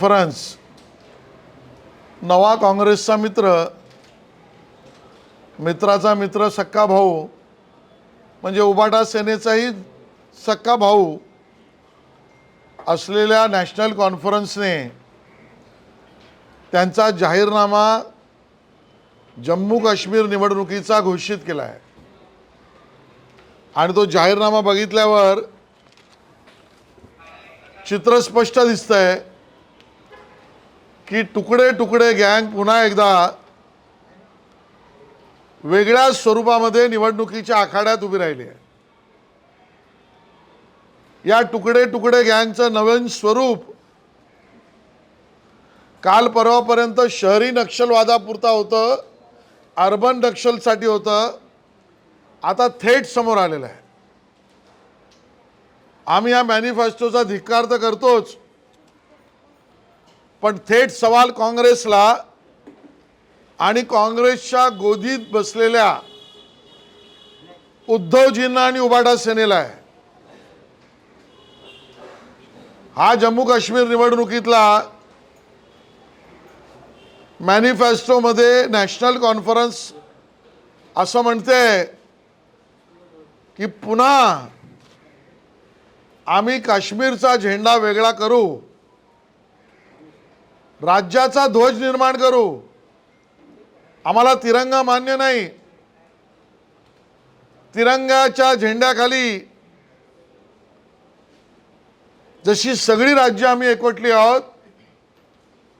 Conference नवा काँग्रेसचा मित्र मित्राचा मित्र सक्का भाऊ म्हणजे उबाटा सेनेचाही सक्का भाऊ असलेल्या नॅशनल कॉन्फरन्सने त्यांचा जाहीरनामा जम्मू काश्मीर निवडणुकीचा घोषित केला आहे. आणि तो जाहीरनामा बघितल्यावर चित्र स्पष्ट दिसतंय. की तुकडे तुकडे गँग पुन्हा एकदा वेगळ्या स्वरूपामध्ये निवडणुकीच्या आखाड्यात उभी राहिली आहे. या तुकडे तुकडे गँगचं नवीन स्वरूप काल परवापर्यंत शहरी नक्षलवादापुरता होतं अर्बन नक्षलसाठी होतं आता थेट समोर आलेलं आहे. आम्ही या मॅनिफेस्टोचा धिक्कार तर करतोच. पण थेट सवाल काँग्रेसला आणि काँग्रेसच्या गोदीत बसलेल्या उद्धवजींना आणि उबाडा सेनेला आहे. हा जम्मू काश्मीर निवडणुकीतला मॅनिफेस्टोमध्ये नॅशनल कॉन्फरन्स असं म्हणते की पुन्हा आम्ही काश्मीरचा झेंडा वेगळा करू. राज्याचा ध्वज निर्माण करू. आम्हाला तिरंगा मान्य नाही. तिरंगाच्या झेंड्याखाली जशी सगळी राज्य आम्ही एकवटली आहोत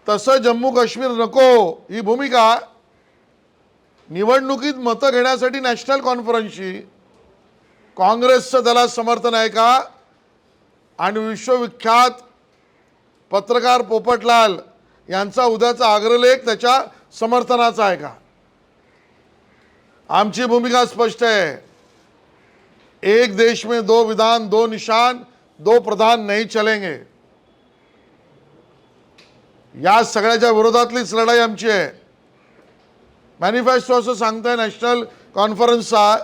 तसं जम्मू काश्मीर नको ही भूमिका निवडणुकीत मतं घेण्यासाठी नॅशनल कॉन्फरन्सची. काँग्रेसचं त्याला समर्थन आहे का? आणि विश्वविख्यात पत्रकार पोपटलाल यांचा उद्याचा अग्रलेख त्याच्या समर्थनाचा आहे का? आमची भूमिका स्पष्ट आहे. एक देश में दो विधान दो निशान दो प्रधान नहीं चलेंगे. या सगळ्याच्या विरोधातलीच लढाई आमची आहे. मॅनिफेस्टो असं सांगतंय नॅशनल कॉन्फरन्सचा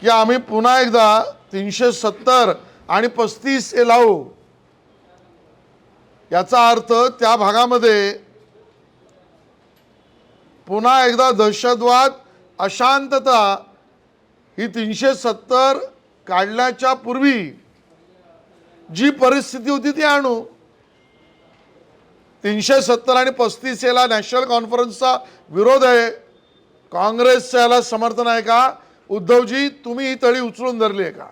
की आम्ही पुन्हा एकदा तीनशे सत्तर आणि पस्तीस हे लावू. याचा अर्थ त्या भागामध्ये पुन्हा एकदा दहशतवाद अशांतता ही तीनशे सत्तर काढण्याच्या पूर्वी जी परिस्थिती होती ती आणू. तीनशे सत्तर आणि पस्तीस याला नॅशनल कॉन्फरन्सचा विरोध आहे. काँग्रेसचं याला समर्थन आहे का? उद्धवजी तुम्ही ही तळी उचलून धरली आहे का?